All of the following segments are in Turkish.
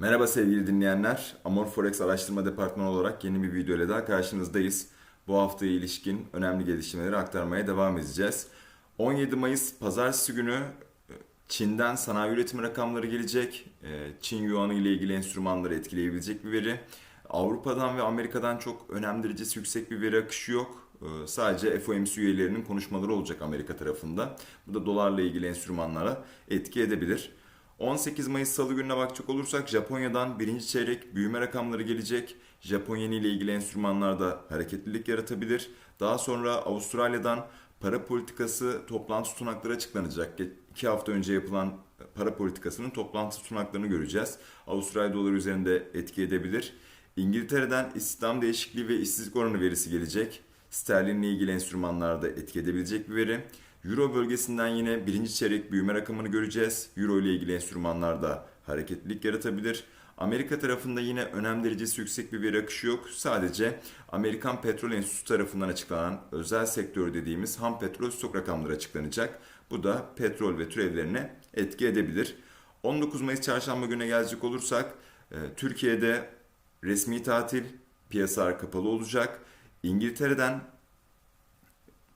Merhaba sevgili dinleyenler. Amor Forex Araştırma Departmanı olarak yeni bir video ile daha karşınızdayız. Bu haftaya ilişkin önemli gelişmeleri aktarmaya devam edeceğiz. 17 Mayıs Pazartesi günü e, Çin'den sanayi üretimi rakamları gelecek. E, Çin Yuanı ile ilgili enstrümanları etkileyebilecek bir veri. Avrupa'dan ve Amerika'dan çok önem derecesi yüksek bir veri akışı yok. E, Sadece FOMC üyelerinin konuşmaları olacak Amerika tarafında. Bu da dolarla ilgili enstrümanlara etki edebilir. 18 Mayıs Salı gününe bakacak olursak Japonya'dan birinci çeyrek büyüme rakamları gelecek. Japonya ile ilgili enstrümanlarda hareketlilik yaratabilir. Daha sonra Avustralya'dan para politikası toplantı tutanakları açıklanacak. İki hafta önce yapılan para politikasının toplantı tutanaklarını göreceğiz. Avustralya doları üzerinde etki edebilir. İngiltere'den istihdam değişikliği ve işsizlik oranı verisi gelecek. Sterlinle ilgili enstrümanlarda etki edebilecek bir veri. Euro bölgesinden yine birinci çeyrek büyüme rakamını göreceğiz. Euro ile ilgili enstrümanlarda hareketlilik yaratabilir. Amerika tarafında yine önem derecesi yüksek bir veri akışı yok. Sadece Amerikan Petrol Enstitüsü tarafından açıklanan özel sektör dediğimiz ham petrol stok rakamları açıklanacak. Bu da petrol ve türevlerine etki edebilir. 19 Mayıs çarşamba gününe gelecek olursak e, Türkiye'de resmi tatil, piyasalar kapalı olacak. İngiltere'den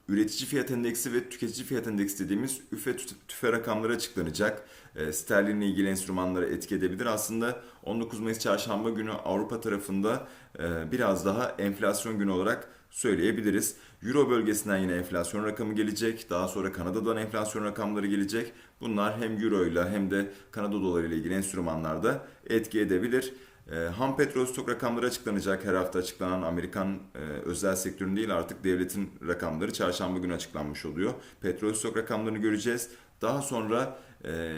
üretici fiyat endeksi ve tüketici fiyat endeksi dediğimiz üfe tüfe rakamları açıklanacak. E, sterlinle ilgili enstrümanlara etki edebilir. Aslında 19 Mayıs çarşamba günü Avrupa tarafında e, biraz daha enflasyon günü olarak söyleyebiliriz. Euro bölgesinden yine enflasyon rakamı gelecek. Daha sonra Kanada'dan enflasyon rakamları gelecek. Bunlar hem Euro ile hem de Kanada doları ile ilgili enstrümanlarda etki edebilir. E, ham petrol stok rakamları açıklanacak. Her hafta açıklanan Amerikan e, özel sektörün değil artık devletin rakamları çarşamba günü açıklanmış oluyor. Petrol stok rakamlarını göreceğiz. Daha sonra e,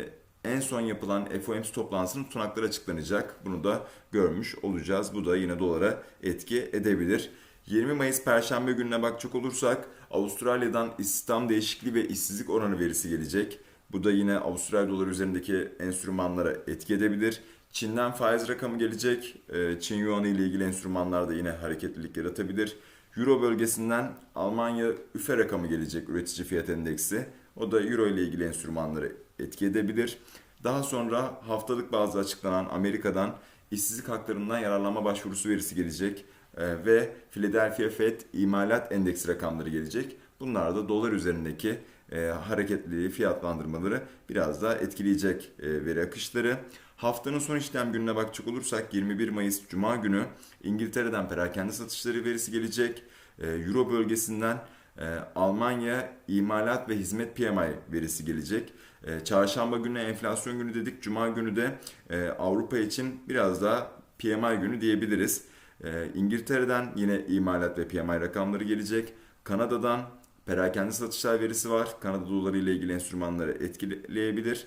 en son yapılan FOMC toplantısının tutanakları açıklanacak. Bunu da görmüş olacağız. Bu da yine dolara etki edebilir. 20 Mayıs Perşembe gününe bakacak olursak Avustralya'dan istihdam değişikliği ve işsizlik oranı verisi gelecek. Bu da yine Avustralya doları üzerindeki enstrümanlara etki edebilir. Çin'den faiz rakamı gelecek. Ee, Çin Yuanı ile ilgili enstrümanlarda yine hareketlilik yaratabilir. Euro bölgesinden Almanya üfe rakamı gelecek üretici fiyat endeksi. O da Euro ile ilgili enstrümanları etki edebilir. Daha sonra haftalık bazda açıklanan Amerika'dan işsizlik haklarından yararlanma başvurusu verisi gelecek. Ee, ve Philadelphia Fed imalat endeksi rakamları gelecek. Bunlar da dolar üzerindeki e, hareketliliği, fiyatlandırmaları biraz daha etkileyecek e, veri akışları. Haftanın son işlem gününe bakacak olursak 21 Mayıs Cuma günü İngiltere'den perakende satışları verisi gelecek. E, Euro bölgesinden e, Almanya imalat ve hizmet PMI verisi gelecek. E, Çarşamba günü enflasyon günü dedik. Cuma günü de e, Avrupa için biraz daha PMI günü diyebiliriz. E, İngiltere'den yine imalat ve PMI rakamları gelecek. Kanada'dan perakende satışlar verisi var. Kanada doları ile ilgili enstrümanları etkileyebilir.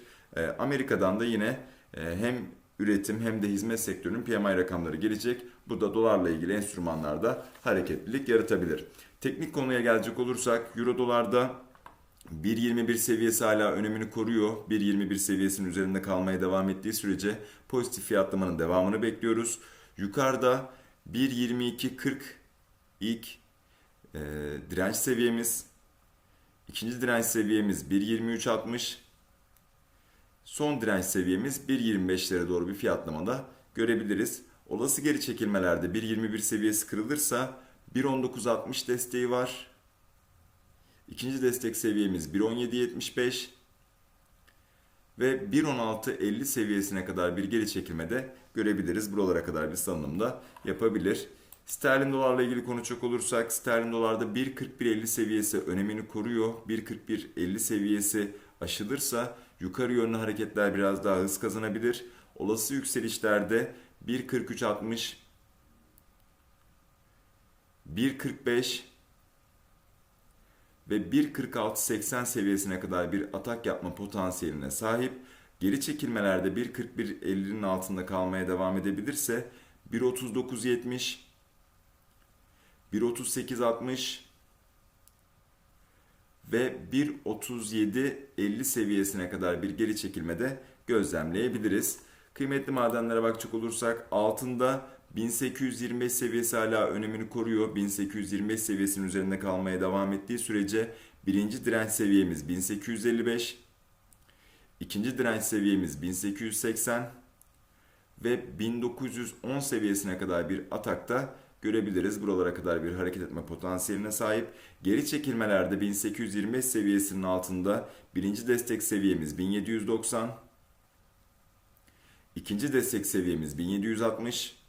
Amerika'dan da yine hem üretim hem de hizmet sektörünün PMI rakamları gelecek. Bu da dolarla ilgili enstrümanlarda hareketlilik yaratabilir. Teknik konuya gelecek olursak Euro dolarda 1.21 seviyesi hala önemini koruyor. 1.21 seviyesinin üzerinde kalmaya devam ettiği sürece pozitif fiyatlamanın devamını bekliyoruz. Yukarıda 1.22.40 ilk e, direnç seviyemiz. İkinci direnç seviyemiz 1.23.60. Son direnç seviyemiz 1.25'lere doğru bir fiyatlamada görebiliriz. Olası geri çekilmelerde 1.21 seviyesi kırılırsa 1.19.60 desteği var. İkinci destek seviyemiz 1.17.75 ve 1.16.50 seviyesine kadar bir geri çekilmede görebiliriz. Buralara kadar bir salınım da yapabilir. Sterlin dolarla ilgili konuşacak olursak sterlin dolarda 1.41.50 seviyesi önemini koruyor. 1.41.50 seviyesi aşılırsa yukarı yönlü hareketler biraz daha hız kazanabilir. Olası yükselişlerde 1.43.60 1.45 ve 1.46.80 seviyesine kadar bir atak yapma potansiyeline sahip. Geri çekilmelerde 1.41.50'nin altında kalmaya devam edebilirse 1.39.70 1.38.60 ve 1.37.50 seviyesine kadar bir geri çekilmede gözlemleyebiliriz. Kıymetli madenlere bakacak olursak altında 1825 seviyesi hala önemini koruyor. 1825 seviyesinin üzerinde kalmaya devam ettiği sürece birinci direnç seviyemiz 1855, ikinci direnç seviyemiz 1880 ve 1910 seviyesine kadar bir atakta görebiliriz. Buralara kadar bir hareket etme potansiyeline sahip. Geri çekilmelerde 1825 seviyesinin altında birinci destek seviyemiz 1790. ikinci destek seviyemiz 1760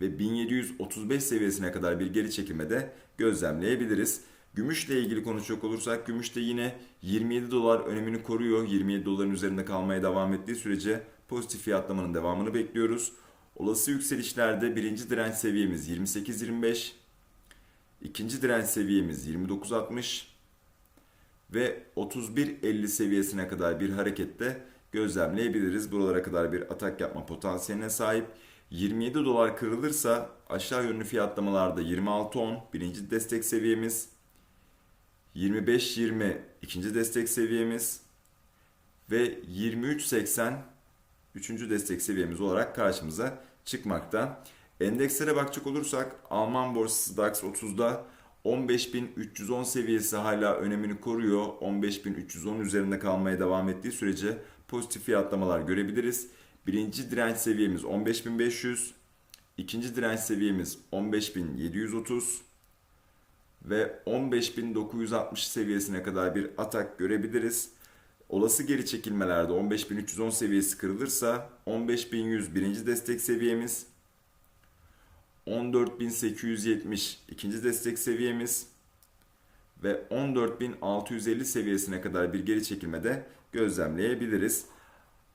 ve 1735 seviyesine kadar bir geri çekilmede gözlemleyebiliriz. Gümüşle ilgili konuşacak olursak gümüş de yine 27 dolar önemini koruyor. 27 doların üzerinde kalmaya devam ettiği sürece pozitif fiyatlamanın devamını bekliyoruz. Olası yükselişlerde birinci direnç seviyemiz 28.25, ikinci direnç seviyemiz 29.60 ve 31.50 seviyesine kadar bir harekette gözlemleyebiliriz. Buralara kadar bir atak yapma potansiyeline sahip. 27 dolar kırılırsa aşağı yönlü fiyatlamalarda 26.10 birinci destek seviyemiz, 25.20 ikinci destek seviyemiz ve 23.80 üçüncü destek seviyemiz olarak karşımıza çıkmakta. Endekslere bakacak olursak Alman borsası DAX 30'da 15.310 seviyesi hala önemini koruyor. 15.310 üzerinde kalmaya devam ettiği sürece pozitif fiyatlamalar görebiliriz. Birinci direnç seviyemiz 15.500, ikinci direnç seviyemiz 15.730 ve 15.960 seviyesine kadar bir atak görebiliriz. Olası geri çekilmelerde 15.310 seviyesi kırılırsa 15.100 birinci destek seviyemiz, 14.870 ikinci destek seviyemiz ve 14.650 seviyesine kadar bir geri çekilmede gözlemleyebiliriz.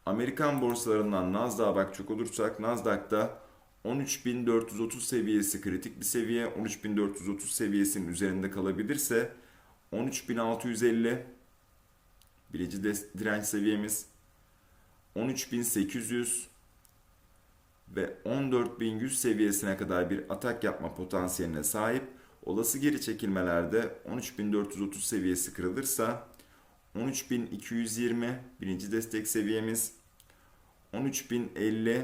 Amerikan borsalarından Nasdaq'a bakacak olursak Nasdaq'ta 13.430 seviyesi kritik bir seviye. 13.430 seviyesinin üzerinde kalabilirse 13.650 birinci direnç seviyemiz 13.800 ve 14.100 seviyesine kadar bir atak yapma potansiyeline sahip. Olası geri çekilmelerde 13.430 seviyesi kırılırsa 13.220 birinci destek seviyemiz 13.050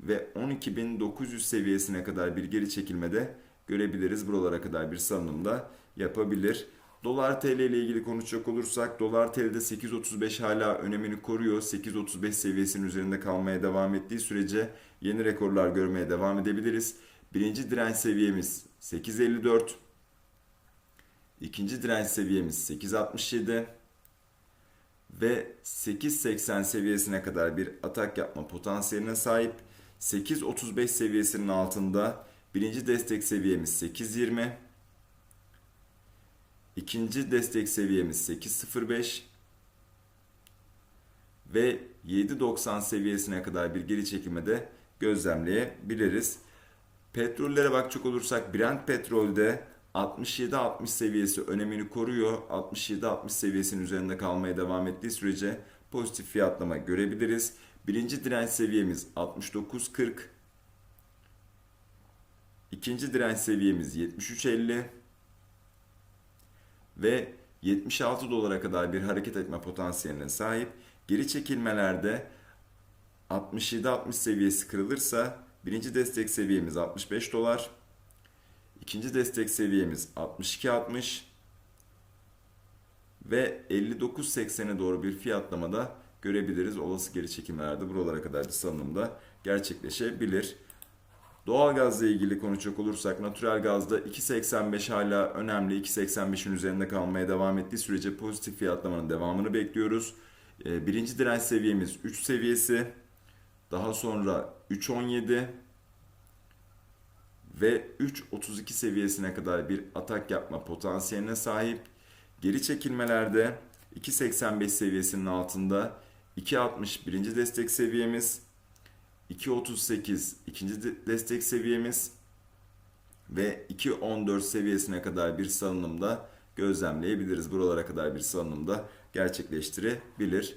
ve 12.900 seviyesine kadar bir geri çekilmede görebiliriz. Buralara kadar bir salınımda yapabilir. Dolar TL ile ilgili konuşacak olursak dolar TL'de 8.35 hala önemini koruyor. 8.35 seviyesinin üzerinde kalmaya devam ettiği sürece yeni rekorlar görmeye devam edebiliriz. Birinci direnç seviyemiz 8.54. İkinci direnç seviyemiz 8.67 ve 8.80 seviyesine kadar bir atak yapma potansiyeline sahip. 8.35 seviyesinin altında birinci destek seviyemiz 8.20 ikinci destek seviyemiz 8.05 ve 7.90 seviyesine kadar bir geri çekilmede gözlemleyebiliriz. Petrollere bakacak olursak Brent petrolde 67-60 seviyesi önemini koruyor. 67-60 seviyesinin üzerinde kalmaya devam ettiği sürece pozitif fiyatlama görebiliriz. Birinci direnç seviyemiz 69.40. İkinci direnç seviyemiz 73.50 ve 76 dolara kadar bir hareket etme potansiyeline sahip. Geri çekilmelerde 67-60 seviyesi kırılırsa birinci destek seviyemiz 65 dolar. ikinci destek seviyemiz 62.60 ve 59.80'e doğru bir fiyatlamada görebiliriz. Olası geri çekimlerde buralara kadar bir salınımda gerçekleşebilir. Doğalgazla ilgili konuşacak olursak natural gazda 2.85 hala önemli. 2.85'in üzerinde kalmaya devam ettiği sürece pozitif fiyatlamanın devamını bekliyoruz. Ee, birinci direnç seviyemiz 3 seviyesi. Daha sonra 3.17 ve 3.32 seviyesine kadar bir atak yapma potansiyeline sahip. Geri çekilmelerde 2.85 seviyesinin altında 2.60 birinci destek seviyemiz, 2.38 ikinci destek seviyemiz ve 2.14 seviyesine kadar bir salınımda gözlemleyebiliriz. Buralara kadar bir salınımda gerçekleştirebilir.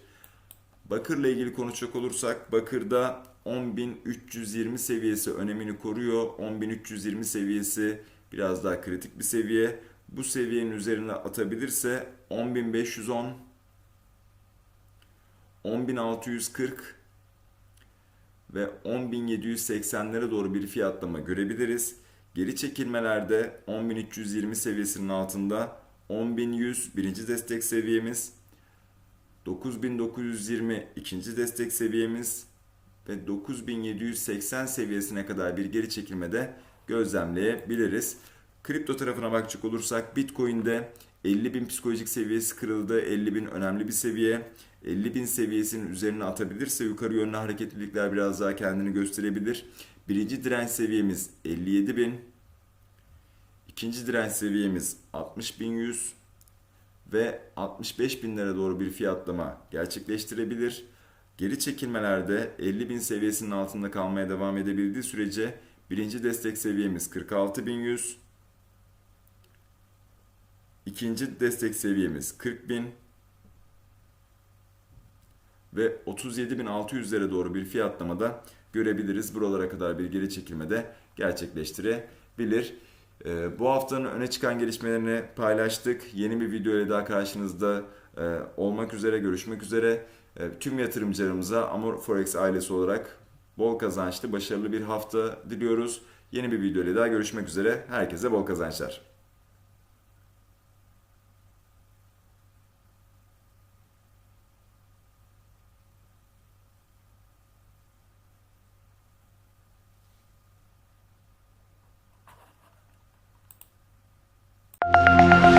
Bakırla ilgili konuşacak olursak Bakır'da 10.320 seviyesi önemini koruyor. 10.320 seviyesi biraz daha kritik bir seviye. Bu seviyenin üzerine atabilirse 10.510 10.640 ve 10.780'lere doğru bir fiyatlama görebiliriz. Geri çekilmelerde 10.320 seviyesinin altında 10.100 birinci destek seviyemiz, 9.920 ikinci destek seviyemiz ve 9780 seviyesine kadar bir geri çekilmede gözlemleyebiliriz. Kripto tarafına bakacak olursak Bitcoin'de 50.000 psikolojik seviyesi kırıldı. 50.000 önemli bir seviye. 50.000 seviyesinin üzerine atabilirse yukarı yönlü hareketlilikler biraz daha kendini gösterebilir. Birinci direnç seviyemiz 57.000. İkinci direnç seviyemiz 60.100 ve 65 binlere doğru bir fiyatlama gerçekleştirebilir. Geri çekilmelerde 50 bin seviyesinin altında kalmaya devam edebildiği sürece birinci destek seviyemiz 46.100, ikinci destek seviyemiz 40 bin ve 37.600'lere doğru bir fiyatlamada görebiliriz. Buralara kadar bir geri çekilmede gerçekleştirebilir. Ee, Bu haftanın öne çıkan gelişmelerini paylaştık. Yeni bir video ile daha karşınızda e, olmak üzere, görüşmek üzere. E, Tüm yatırımcılarımıza Amor Forex ailesi olarak bol kazançlı, başarılı bir hafta diliyoruz. Yeni bir video ile daha görüşmek üzere. Herkese bol kazançlar.